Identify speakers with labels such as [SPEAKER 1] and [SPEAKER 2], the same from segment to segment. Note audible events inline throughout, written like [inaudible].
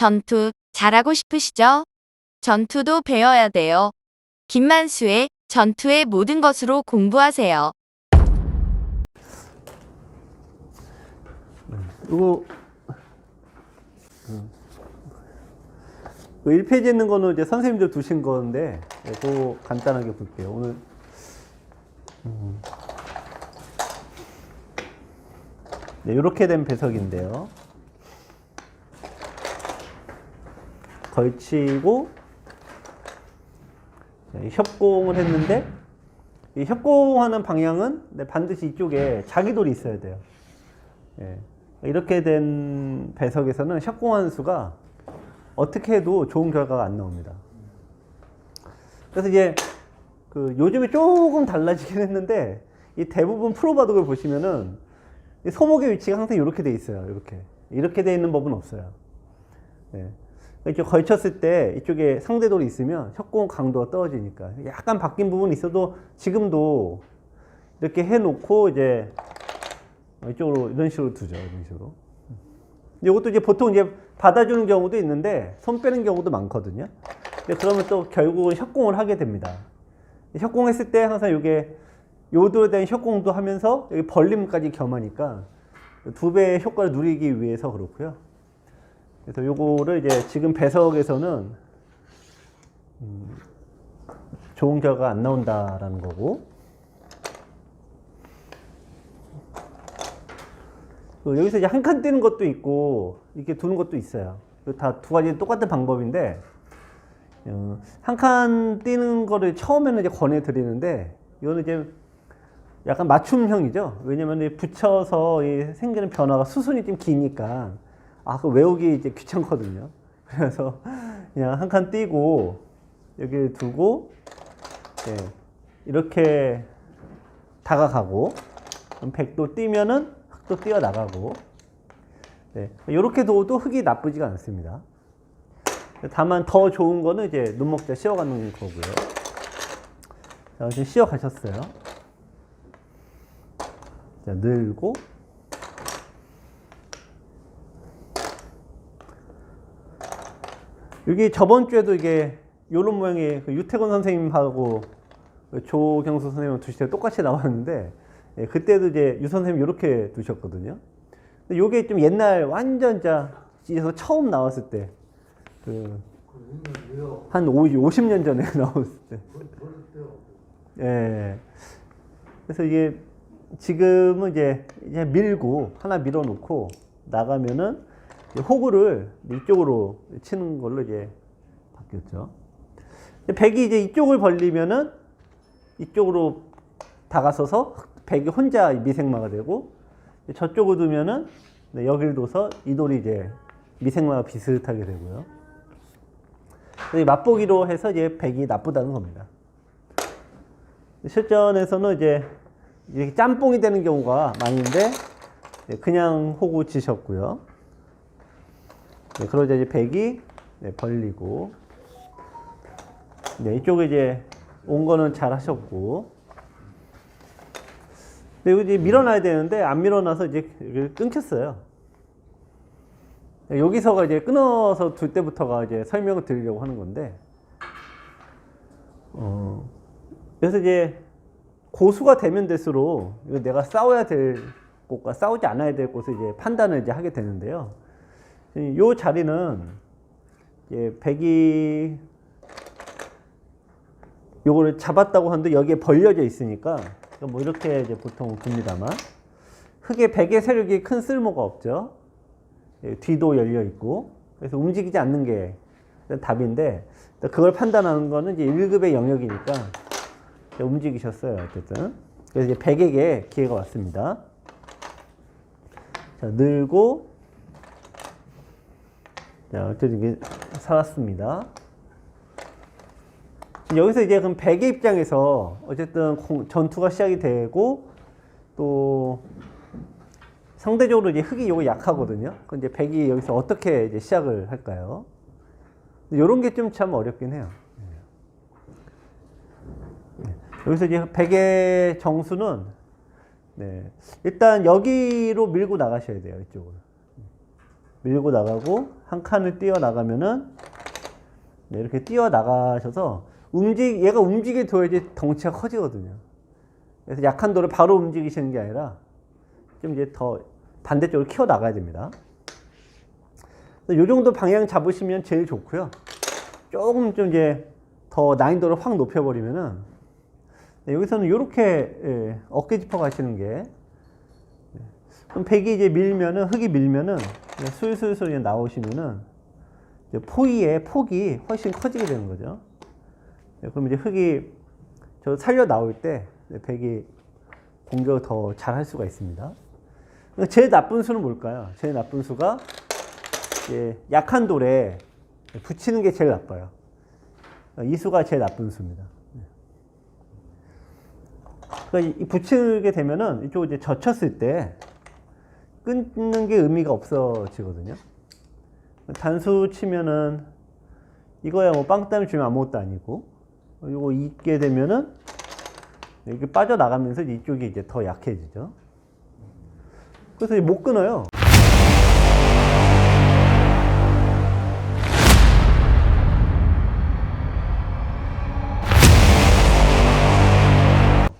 [SPEAKER 1] 전투 잘하고 싶으시죠? 전투도 배워야 돼요. 김만수의 전투의 모든 것으로 공부하세요.
[SPEAKER 2] 이거 그 1페이지 있는 거는 이제 선생님들 두신 건데 네, 그거 간단하게 볼게요. 오늘 음. 네, 이렇게 된 배석인데요. 걸치고 네, 협공을 했는데 이 협공하는 방향은 네, 반드시 이쪽에 자기 돌이 있어야 돼요. 예. 이렇게 된 배석에서는 협공한 수가 어떻게 해도 좋은 결과가 안 나옵니다. 그래서 이제 그 요즘에 조금 달라지긴 했는데 이 대부분 프로 바둑을 보시면은 이 소목의 위치가 항상 이렇게 돼 있어요. 이렇게 이렇게 돼 있는 법은 없어요. 예. 이렇게 걸쳤을 때 이쪽에 상대돌이 있으면 협공 강도가 떨어지니까 약간 바뀐 부분이 있어도 지금도 이렇게 해놓고 이제 이쪽으로 이런 식으로 두죠. 이런 식으로. 이것도 이제 보통 이제 받아주는 경우도 있는데 손 빼는 경우도 많거든요. 그러면 또 결국은 협공을 하게 됩니다. 협공했을 때 항상 이게 요도에 대한 협공도 하면서 여기 벌림까지 겸하니까 두 배의 효과를 누리기 위해서 그렇고요. 그래서 요거를 이제 지금 배석에서는 음, 좋은 결과가 안 나온다라는 거고 그 여기서 이제 한칸 띄는 것도 있고 이렇게 두는 것도 있어요. 다 두 가지 똑같은 방법인데 어, 한칸 띄는 거를 처음에는 이제 권해 드리는데 이거는 이제 약간 맞춤형이죠. 왜냐면 이 붙여서 이 생기는 변화가 수순이 좀 기니까 아, 그 외우기 이제 귀찮거든요. [laughs] 그래서 그냥 한 칸 띄고 여기 두고 예, 이렇게 다가가고 백도 띄면은 흑도 뛰어 나가고 네, 이렇게 둬도 흙이 나쁘지가 않습니다. 다만 더 좋은 거는 이제 눈목자 씌워가는 거고요. 자, 지금 씌워 가셨어요. 자, 늘고 여기 저번 주에도 이게 요런 모양의 그 유태권 선생님하고 그 조경수 선생님 두실 때 똑같이 나왔는데 예, 그때도 이제 유 선생님 이렇게 두셨거든요. 근데 요게 좀 옛날 완전 자 찢어서 처음 나왔을 때 그 한 50년 전에 [laughs] 나왔을 때. 예. 그래서 이게 지금은 이제, 이제 밀고 하나 밀어 놓고 나가면은 이제 호구를 이쪽으로 치는 걸로 이제 바뀌었죠. 백이 이제 이쪽을 벌리면은 이쪽으로 다가서서 백이 혼자 미생마가 되고 저쪽을 두면은 네, 여기를 둬서 이 돌이 이제 미생마가 비슷하게 되고요. 맛보기로 해서 이제 백이 나쁘다는 겁니다. 실전에서는 이제 이렇게 짬뽕이 되는 경우가 많은데 네, 그냥 호구 치셨고요. 네, 그러자 이제 백이 네, 벌리고 네, 이쪽에 이제 온 거는 잘 하셨고 근데 이제 밀어놔야 되는데 안 밀어놔서 이제 이게 끊겼어요. 네, 여기서가 이제 끊어서 둘 때부터가 이제 설명을 드리려고 하는 건데 어, 그래서 이제 고수가 되면 될수록 내가 싸워야 될 곳과 싸우지 않아야 될 곳을 이제 판단을 이제 하게 되는데요. 이 자리는 이제 백이 요거를 잡았다고 하는데 여기에 벌려져 있으니까 뭐 이렇게 이제 보통 둡니다만. 흙에 백의 세력이 큰 쓸모가 없죠. 예, 뒤도 열려 있고. 그래서 움직이지 않는 게 답인데 그걸 판단하는 거는 이제 1급의 영역이니까 움직이셨어요 어쨌든. 그래서 이제 백에게 기회가 왔습니다. 자 늘고 자 어쨌든 이게 살았습니다 여기서 이제 그럼 백의 입장에서 어쨌든 공- 전투가 시작이 되고 또 상대적으로 이제 흙이 요거 약하거든요. 근데 백이 여기서 어떻게 이제 시작을 할까요? 이런 게 좀 참 어렵긴 해요. 네. 여기서 이제 백의 정수는 네. 일단 여기로 밀고 나가셔야 돼요. 이쪽으로. 밀고 나가고 한 칸을 뛰어 나가면은 네, 이렇게 뛰어 나가셔서 움직 얘가 움직여 둬야지 덩치가 커지거든요. 그래서 약한 돌을 바로 움직이시는 게 아니라 좀 이제 더 반대쪽으로 키워 나가야 됩니다. 이 정도 방향 잡으시면 제일 좋고요. 조금 좀 이제 더 난이도를 확 높여버리면은 네, 여기서는 이렇게 어깨 짚어 가시는 게 네. 그럼 백이 이제 밀면은 흙이 밀면은 술술술 그냥 나오시면은 포위의 폭이 훨씬 커지게 되는 거죠. 네, 그럼 이제 흙이 저 살려 나올 때 네, 백이 공격을 더 잘 할 수가 있습니다. 그러니까 제일 나쁜 수는 뭘까요? 제일 나쁜 수가 약한 돌에 붙이는 게 제일 나빠요. 이 수가 제일 나쁜 수입니다. 그러니까 이 붙이게 되면은 이쪽 이제 젖혔을 때 끊는 게 의미가 없어지거든요. 단수 치면은 이거야 뭐 빵땀 주면 아무것도 아니고 이거 잊게 되면은 이렇게 빠져나가면서 이쪽이 이제 더 약해지죠. 그래서 못 끊어요.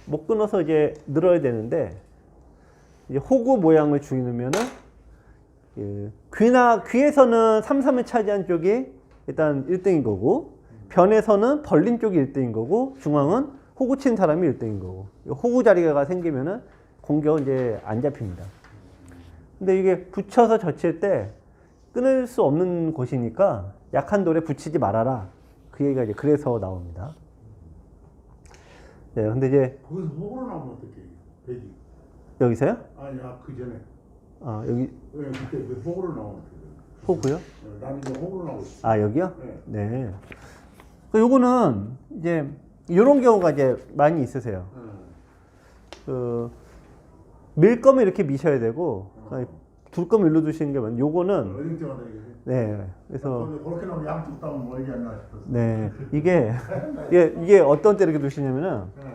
[SPEAKER 2] 못 끊어서 이제 늘어야 되는데 호구 모양을 주이면은 예, 귀나 귀에서는 삼삼을 차지한 쪽이 일단 1등인 거고 변에서는 벌린 쪽이 1등인 거고 중앙은 호구 친 사람이 1등인 거고 호구 자리가 생기면은 공격은 이제 안 잡힙니다. 근데 이게 붙여서 젖힐 때 끊을 수 없는 곳이니까 약한 돌에 붙이지 말아라. 그 얘기가 이제 그래서 나옵니다. 네, 근데 이제
[SPEAKER 3] 거기서 호구로 나오면 어떡해 배지
[SPEAKER 2] 여기서요?
[SPEAKER 3] 아니야 그 전에
[SPEAKER 2] 아 여기
[SPEAKER 3] 왜 그때 왜 호구로 어떡해
[SPEAKER 2] 호구요?
[SPEAKER 3] 어, 나는 이제 호구로 나오고 있어
[SPEAKER 2] 아 여기요?
[SPEAKER 3] 네.
[SPEAKER 2] 네. 그 요거는 이제 이런 경우가 이제 많이 있으세요.
[SPEAKER 3] 어.
[SPEAKER 2] 그밀 거면 이렇게 미셔야 되고 둘 거면 일로 두시는 게 맞. 요거는
[SPEAKER 3] 이게
[SPEAKER 2] 네. 그래서
[SPEAKER 3] 그렇게 나오면 양쪽 다 멀지 않나 싶어서 [laughs]
[SPEAKER 2] 네 이게 이게, 이게 어떤 때 이렇게 두시냐면은
[SPEAKER 3] 네.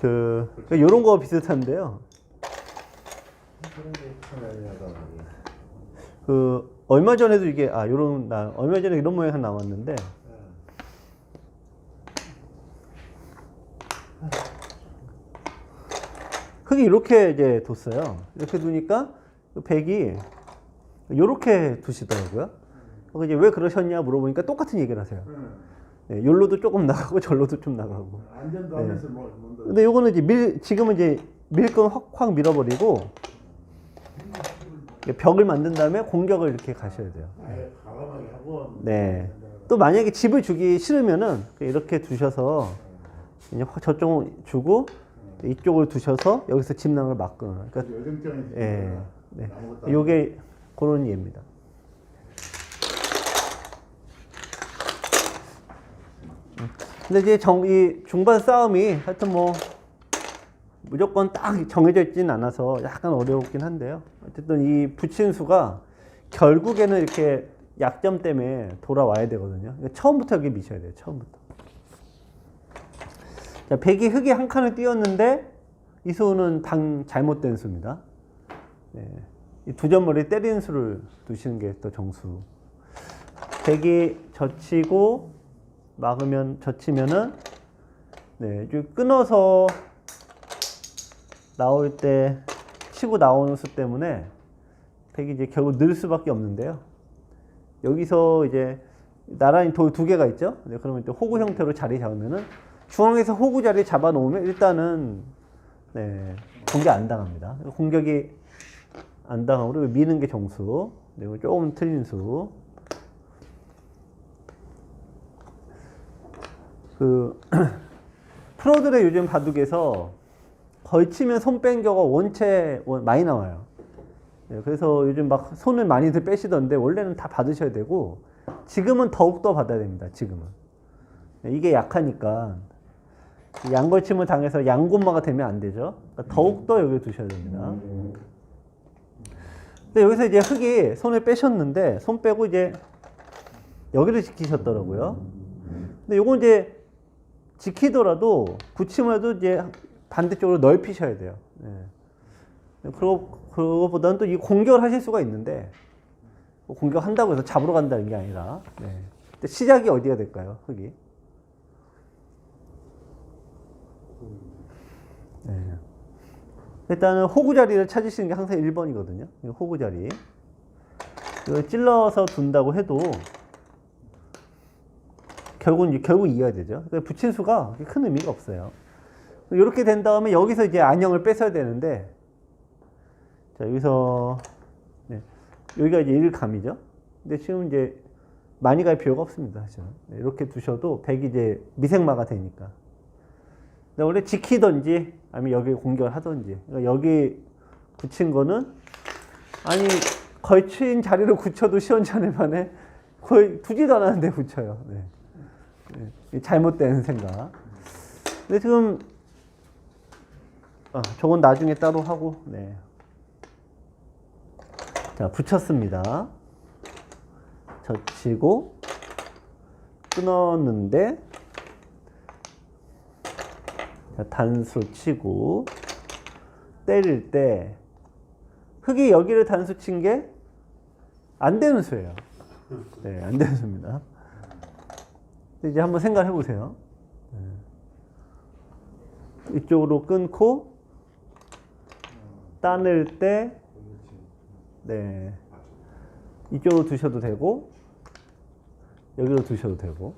[SPEAKER 2] 그 그러니까 요런 거 비슷한데요. 그 얼마 전에도 이게 아 요런 나 얼마 전에 이런 모양 하나 나왔는데 흙이 이렇게 이제 뒀어요. 이렇게 두니까 그 백이 이렇게 두시더라고요. 그래서 이제 왜 그러셨냐 물어보니까 똑같은 얘기를 하세요.
[SPEAKER 3] 네.
[SPEAKER 2] 네, 여기로도 조금 나가고 [laughs] 절로도 좀 나가고.
[SPEAKER 3] 안전도
[SPEAKER 2] 네.
[SPEAKER 3] 하면서 뭐 뭔가
[SPEAKER 2] 근데 요거는 이제 밀 지금은 이제 밀건 확, 확 밀어버리고 벽을 만든 다음에 공격을 이렇게 가셔야 돼요. 네. 또 만약에 집을 주기 싫으면은 이렇게 두셔서 이제 확 저쪽 주고 이쪽을 두셔서 여기서 집 나는 걸 막거나. 그러니까 예. 네. 요게 그런 예입니다. 근데 이제 정, 이 중반 싸움이 하여튼 뭐 무조건 딱 정해져 있지는 않아서 약간 어려웠긴 한데요. 어쨌든 이 붙인 수가 결국에는 이렇게 약점 때문에 돌아와야 되거든요. 그러니까 처음부터 여기 미셔야 돼요. 처음부터. 자, 백이 흙이 한 칸을 띄었는데 이 수는 방 잘못된 수입니다. 네. 이 두점머리 때리는 수를 두시는 게 또 정수. 백이 젖히고 막으면 젖히면은 네, 좀 끊어서 나올 때 치고 나오는 수 때문에 백이 이제 결국 늘 수밖에 없는데요. 여기서 이제 나란히 돌 두 개가 있죠. 네, 그러면 또 호구 형태로 자리 잡으면은 중앙에서 호구 자리 잡아 놓으면 일단은 네, 공격 안 당합니다. 공격이 안 당하고 그리고 미는 게 정수. 네, 이거 조금 틀린 수. 그 [clears throat] 프로들의 요즘 바둑에서 걸치면 손뺀 경우가 원체 원- 많이 나와요. 네, 그래서 요즘 막 손을 많이들 빼시던데 원래는 다 받으셔야 되고 지금은 더욱 더 받아야 됩니다. 지금은 네, 이게 약하니까 양걸침을 당해서 양곤마가 되면 안 되죠. 그러니까 더욱 더 여기 두셔야 됩니다. 근데 여기서 이제 흙이 손을 빼셨는데 손 빼고 이제 여기를 지키셨더라고요. 근데 요건 이제 지키더라도 붙임을 해도 이제 반대쪽으로 넓히셔야 돼요. 예. 그러, 그거보다는 또 이 공격을 하실 수가 있는데 뭐 공격한다고 해서 잡으러 간다는 게 아니라 네. 근데 시작이 어디가 될까요? 흙이 네. 일단은 호구 자리를 찾으시는 게 항상 1번이거든요. 호구 자리. 찔러서 둔다고 해도 결국은 결국 이어야 되죠. 붙인 수가 큰 의미가 없어요. 이렇게 된 다음에 여기서 이제 안형을 뺏어야 되는데 자 여기서 네, 여기가 이제 1감이죠. 근데 지금 이제 많이 갈 필요가 없습니다. 사실은. 네, 이렇게 두셔도 100이 이제 미생마가 되니까. 근데 원래 지키든지 아니면 여기 공격을 하든지 그러니까 여기 붙인 거는 아니 걸친 자리를 굳혀도 시원찮을 만에 거의 두지도 않았는데 붙여요. 네. 네, 잘못된 생각. 근데 지금 아, 저건 나중에 따로 하고 네. 자 붙였습니다. 젖히고 끊었는데 자, 단수 치고 때릴 때 흙이 여기를 단수 친 게 안 되는 수예요. 네, 안 되는 수입니다. 이제 한번 생각해 보세요. 네. 이쪽으로 끊고 따낼 때 네. 이쪽으로 두셔도 되고 여기로 두셔도 되고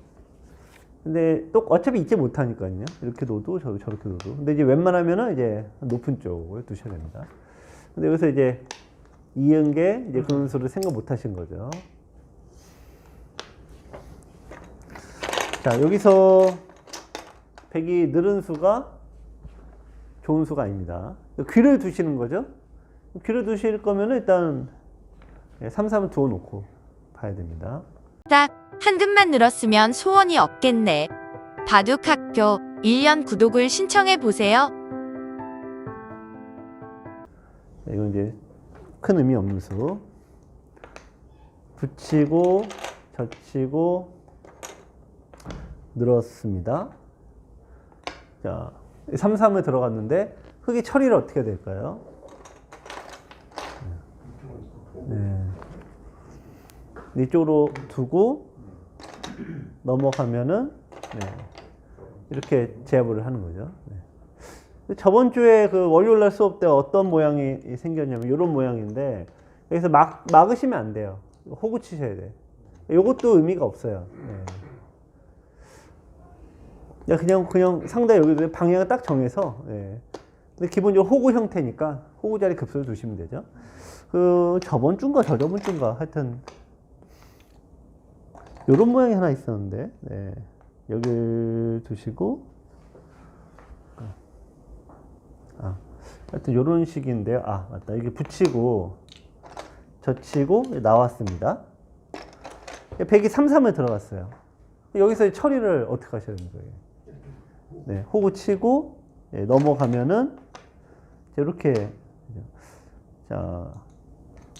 [SPEAKER 2] 근데 또 어차피 잊지 못하니까요. 이렇게 둬도 저 저렇게 둬도. 근데 이제 웬만하면은 이제 높은 쪽을 두셔야 됩니다. 근데 여기서 이제 이은 게 이제 그런 수를 생각 못 하신 거죠. 자, 여기서 100이 늘은 수가 좋은 수가 아닙니다. 귀를 두시는 거죠. 귀를 두실 거면 일단 3, 3은 두어 놓고 봐야 됩니다.
[SPEAKER 1] 딱한 금만 늘었으면 소원이 없겠네. 바둑학교 1년 구독을 신청해 보세요.
[SPEAKER 2] 네, 이건 이제 큰 의미 없는 수. 붙이고, 젖히고, 늘었습니다. 자, 3, 3에 들어갔는데, 흙이 처리를 어떻게 될까요? 네. 이쪽으로 두고, 넘어가면은, 네. 이렇게 제압을 하는 거죠. 네. 저번 주에 그 월요일 날 수업 때 어떤 모양이 생겼냐면 이런 모양인데 여기서 막 막으시면 안 돼요. 호구 치셔야 돼. 요것도 의미가 없어요. 네. 그냥 그냥 상대 여기 방향을 딱 정해서 예. 근데 기본적으로 호구 형태니까 호구 자리 급소를 두시면 되죠. 그 저번 주인가 저저번 주인가 하여튼 요런 모양이 하나 있었는데 네. 여기를 두시고 아, 하여튼 요런 식인데요. 아, 맞다. 이게 붙이고, 젖히고, 나왔습니다. 100이 3, 3에 들어갔어요. 여기서 처리를 어떻게 하셔야 되는 거예요? 네, 호구 치고, 예, 넘어가면은, 이렇게, 자,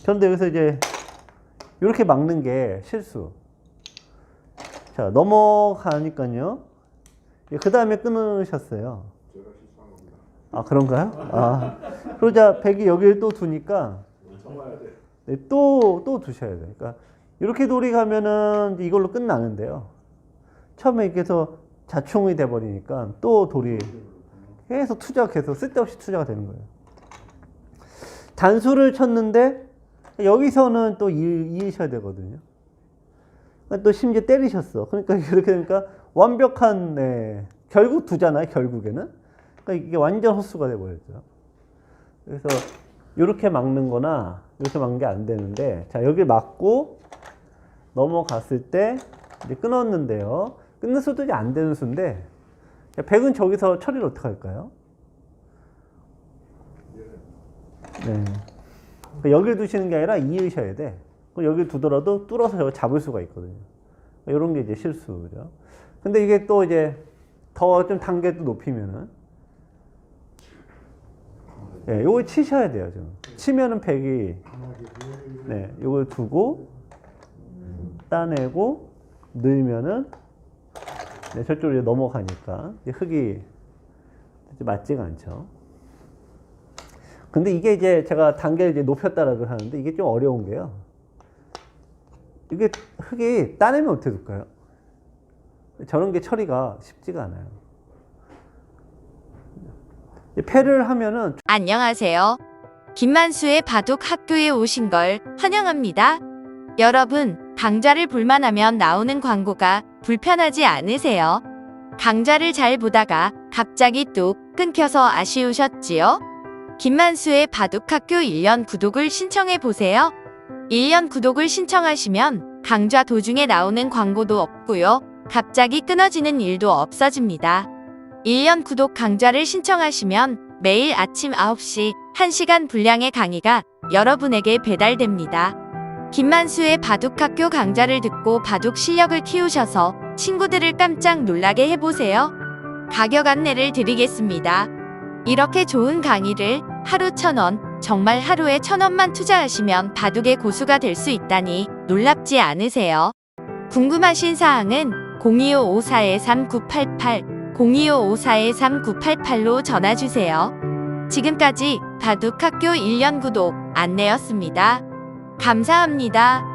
[SPEAKER 2] 그런데 여기서 이제, 이렇게 막는 게 실수. 자, 넘어가니까요. 그 다음에 끊으셨어요. 아 그런가요? 아 그러자 백이 여기를 또 두니까 네, 또또 두셔야 돼요. 그러니까 이렇게 돌이 가면은 이걸로 끝나는데요. 처음에 이렇게 해서 자충이 돼 버리니까 또 돌이 계속 투자가 계속 쓸데없이 투자가 되는 거예요. 단수를 쳤는데 여기서는 또 이, 이으셔야 되거든요. 또 심지어 때리셨어. 그러니까 이렇게 되니까 완벽한 네, 결국 두잖아요. 결국에는. 그러니까 이게 완전 헛수가 돼버렸죠. 그래서 이렇게 막는 거나 이렇게 막는 게 안 되는데 자 여기 막고 넘어갔을 때 이제 끊었는데요. 끊는 수도 이제 안 되는 수인데 백은 저기서 처리를 어떻게 할까요? 네. 그러니까 여기를 두시는 게 아니라 이으셔야 돼. 여기 두더라도 뚫어서 잡을 수가 있거든요. 이런 게 이제 실수죠. 근데 이게 또 이제 더 좀 단계도 높이면은 예, 요걸 치셔야 돼요, 지금. 치면은 백이 네, 요걸 두고 따내고 늘면은 네, 저쪽으로 넘어가니까 흙이 맞지가 않죠. 근데 이게 이제 제가 단계를 이제 높였다라고 하는데 이게 좀 어려운 게요. 이게 흙이 따내면 어떻게 될까요? 저런 게 처리가 쉽지가 않아요. 패를 하면은
[SPEAKER 1] 안녕하세요. 김만수의 바둑 학교에 오신 걸 환영합니다. 여러분, 강좌를 볼만하면 나오는 광고가 불편하지 않으세요? 강좌를 잘 보다가 갑자기 뚝 끊겨서 아쉬우셨지요? 김만수의 바둑 학교 1년 구독을 신청해 보세요. 1년 구독을 신청하시면 강좌 도중에 나오는 광고도 없고요. 갑자기 끊어지는 일도 없어집니다. 1년 구독 강좌를 신청하시면 매일 아침 9시 1시간 분량의 강의가 여러분에게 배달됩니다. 김만수의 바둑학교 강좌를 듣고 바둑 실력을 키우셔서 친구들을 깜짝 놀라게 해보세요. 가격 안내를 드리겠습니다. 이렇게 좋은 강의를 하루 천 원, 정말 하루에 천 원만 투자하시면 바둑의 고수가 될 수 있다니 놀랍지 않으세요? 궁금하신 사항은 02554-3988, 02554-3988로 전화주세요. 지금까지 바둑학교 1년 구독 안내였습니다. 감사합니다.